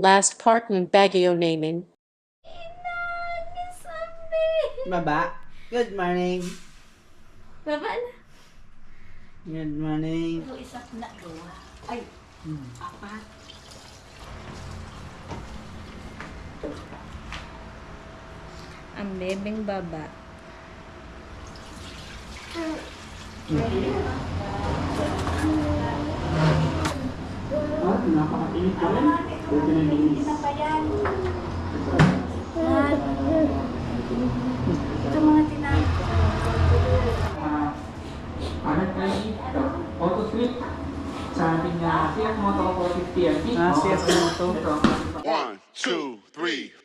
Last part ng Baguio naming. Baba. Good morning. Baba na. Good morning. Ito isa na gawa. Ay, hmm. apat. Ang bebeng baba. Hmm. Ah, Hindi na pa yan. Man. Ito mga tinang. Anak na ito. Auto switch. Sa ating uh, CF Moto 450 Ah, CF Moto. 1, 2, 3,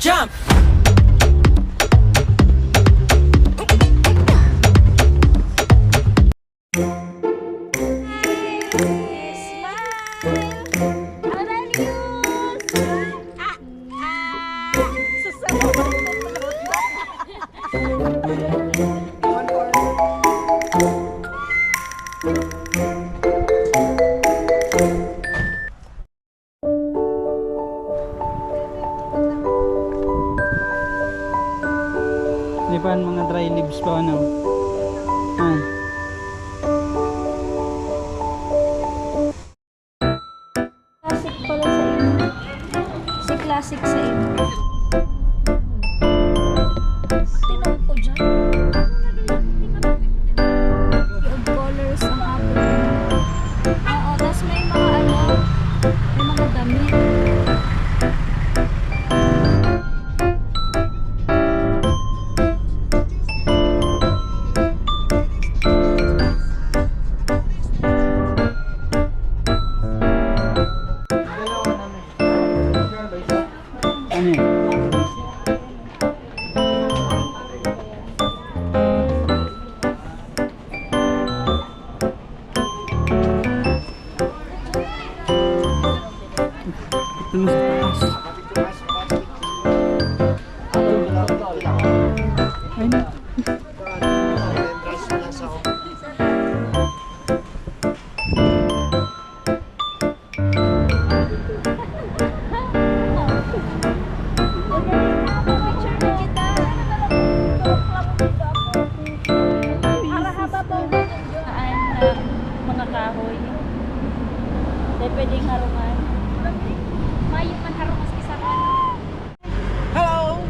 jump. Di ba mga dry leaves pa ano? Ah. Classic pala sa inyo. Si classic sa inyo. Ay, haruman. Mayo man harumas isa man. Hello!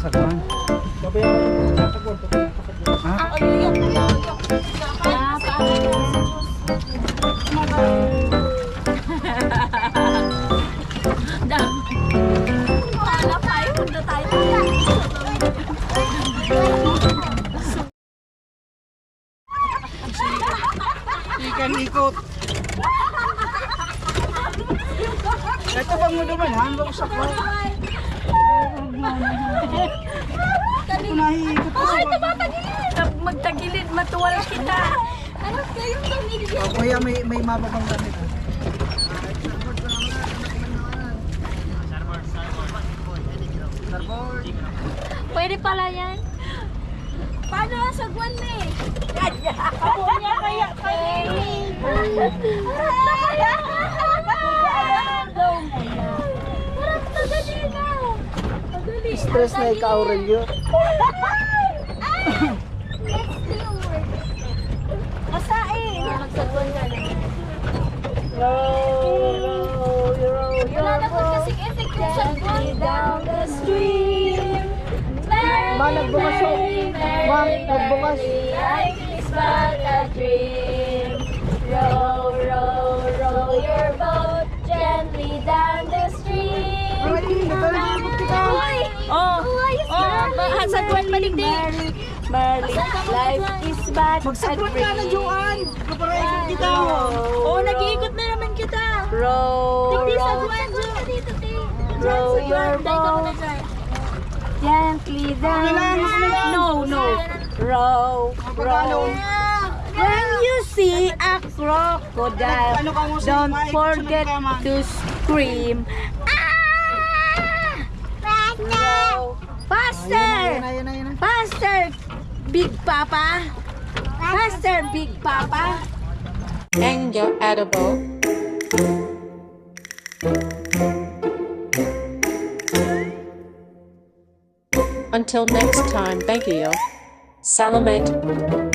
Na lang magsasagwan. Babayaran ko sa sasagwan. Ha? Ah, paano? Wala pa. Punta tayo. Ikan ikot. Ito bang mo naman, hanggang usap ko. Ito nahiikot ko sa Magtagilid, matuwal kita. Ano kayong pamilya? O kuya, may, may mababang gamit. Pwede pala yan. Paano ang sagwan na eh? Ako niya kaya Stress na ikaw, Aurelio. Masain. Magsagwan ka na. Wala na po kasing effect yung sagwan. down the stream. Ma, nagbukas oh. Ma, nagbukas. Life is but a dream. Row, mahasagwan maligdig. Marley, life is but Magsagwan ka na, Joanne. Kaparaisin kita. Oo, oh, nag-iikot na naman kita. Row, dito. Row your boat. Gently down. No, no. Row, row. When you see a crocodile, Ano don't mic? forget to scream. Faster! Ayun na, ayun na, ayun na. Faster, Big Papa! Faster, Big Papa! and your edible. Until next time, thank you. Salamat.